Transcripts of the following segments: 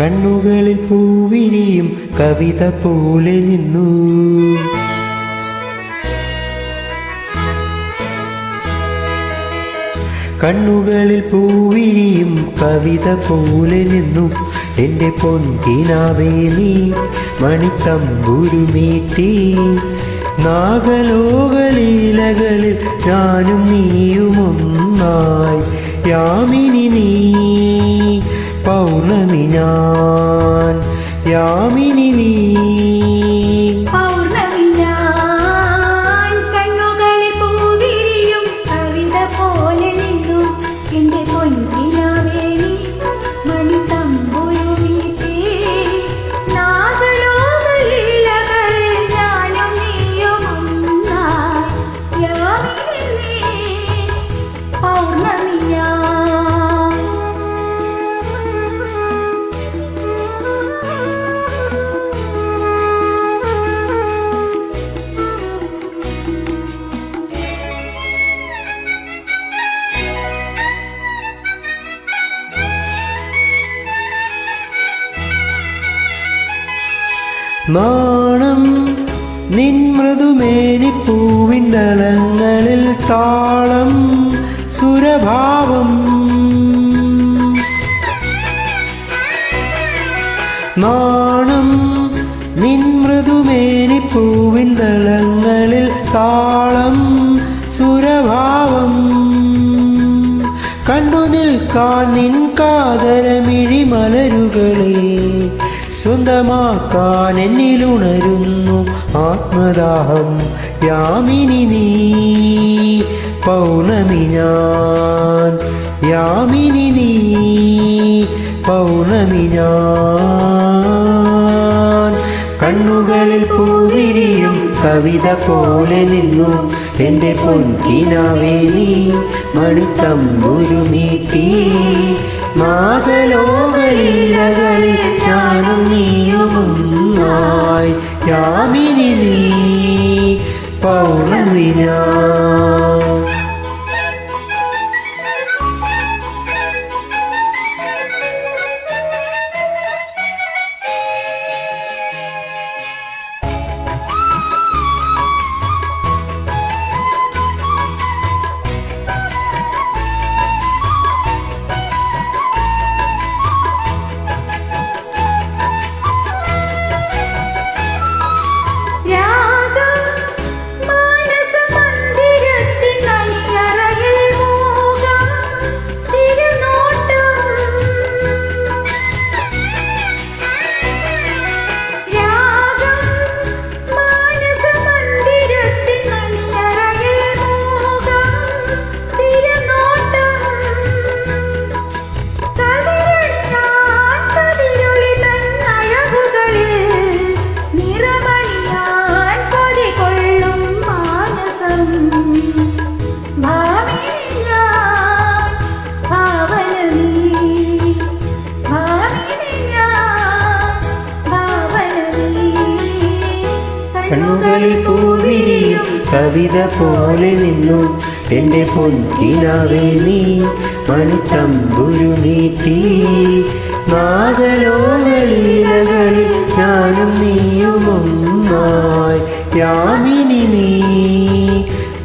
കണ്ണുകളിൽ പൂവിരിയും കവിത പോലെ നിന്നു. കണ്ണുകളിൽ പൂവിരിയും കവിത പോലെ നിന്നു. എന്റെ പൊന്തിനാവേ നീ മണിത്തമ്പുരുമീട്ടി നാഗലോകലീലകളിൽ ഞാനും നീയുമൊന്നായി. യാമിനി നീ. പൗർണമി ഞാൻ യാമിനി നീ നാണം നിൻ മൃദുമേനി താളം സുരഭാവം. നാണം നിൻ മൃദുമേനി പൂവിന്തളങ്ങളിൽ താളം സുരഭാവം. കണ്ടു നിൽക്കാൻ നിൻ കാതരമിഴി മലരുകളെ സ്വന്തമാക്കാൻ എന്നിലുണരുന്നു ആത്മദാഹം യാമിനി നീ. പൗർണമി ഞാൻ. യാമിനി നീ. പൗർണമി ഞാൻ. കണ്ണുകളിൽ പൂവിരിയും കവിത പോലെ നിന്നു. എന്റെ പൊൻകിനാവേ നീ മണിത്തമ്പുരുമീട്ടി പൗർണമി കണ്ണുകളിൽ പൂവിരിയും കവിത പോലെ നിന്നു. എന്റെ പൊൻകിനാവേ നീ മണിത്തമ്പുരു നീട്ടി. നാഗലോകലീലകളിൽ ഞാനും നീയുമൊന്നായി യാമിനി നീ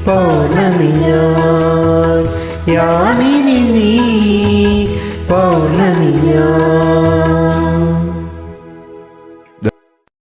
പൗർണമിയാൻ യാമിനി നീ